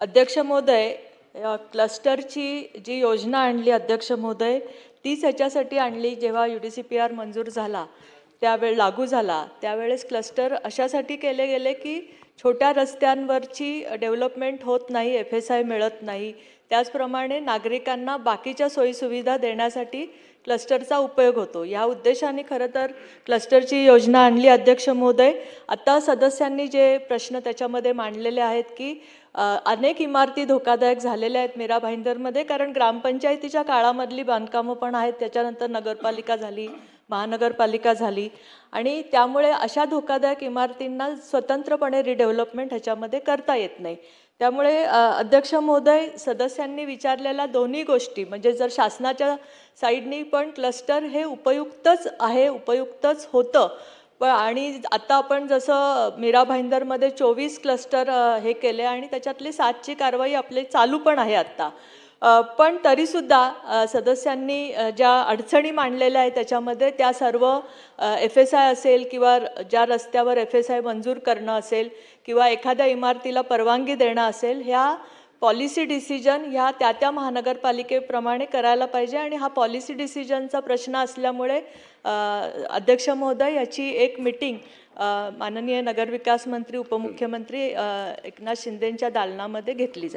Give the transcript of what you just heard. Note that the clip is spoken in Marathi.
अध्यक्ष महोदय क्लस्टरची जी योजना आणली अध्यक्ष महोदय तीच ह्याच्यासाठी आणली जेव्हा U D C P R मंजूर झाला. त्यावेळ लागू झाला. त्यावेळेस क्लस्टर अशासाठी केले गेले की छोट्या रस्त्यांवरची डेव्हलपमेंट होत नाही एफ एस आय मिळत नाही. त्याचप्रमाणे नागरिकांना बाकीच्या सोयीसुविधा देण्यासाठी क्लस्टरचा उपयोग होतो. या उद्देशाने खरं तर क्लस्टरची योजना आणली अध्यक्ष महोदय. आता सदस्यांनी जे प्रश्न त्याच्यामध्ये मांडलेले आहेत की अनेक इमारती धोकादायक झालेल्या आहेत मीरा भाईंदरमध्ये कारण ग्रामपंचायतीच्या काळामधली बांधकामं पण आहेत त्याच्यानंतर नगरपालिका झाली महानगरपालिका झाली. आणि त्यामुळे अशा धोकादायक इमारतींना स्वतंत्रपणे रिडेव्हलपमेंट ह्याच्यामध्ये करता येत नाही. त्यामुळे अध्यक्ष महोदय सदस्यांनी विचारलेल्या दोन्ही गोष्टी म्हणजे जर शासनाच्या साईडनी पण क्लस्टर हे उपयुक्तच आहे उपयुक्तच होतं. पण आणि आता आपण जसं मीरा भाईंदरमध्ये चोवीस क्लस्टर हे केले आणि त्याच्यातली सातची कारवाई आपली चालू पण आहे आत्ता पण तरीसुद्धा सदस्यांनी ज्या अडचणी मांडलेल्या आहेत त्याच्यामध्ये त्या सर्व एफ एस आय असेल किंवा र- ज्या रस्त्यावर एफ एस आय मंजूर करणं असेल किंवा एखाद्या इमारतीला परवानगी देणं असेल ह्या पॉलिसी डिसिजन ह्या त्या त्या महानगरपालिकेप्रमाणे करायला पाहिजे आणि हा पॉलिसी डिसिजनचा प्रश्न असल्यामुळे अध्यक्ष महोदय याची एक मिटिंग माननीय नगरविकास मंत्री उपमुख्यमंत्री एकनाथ शिंदेंच्या दालनामध्ये घेतली जाईल.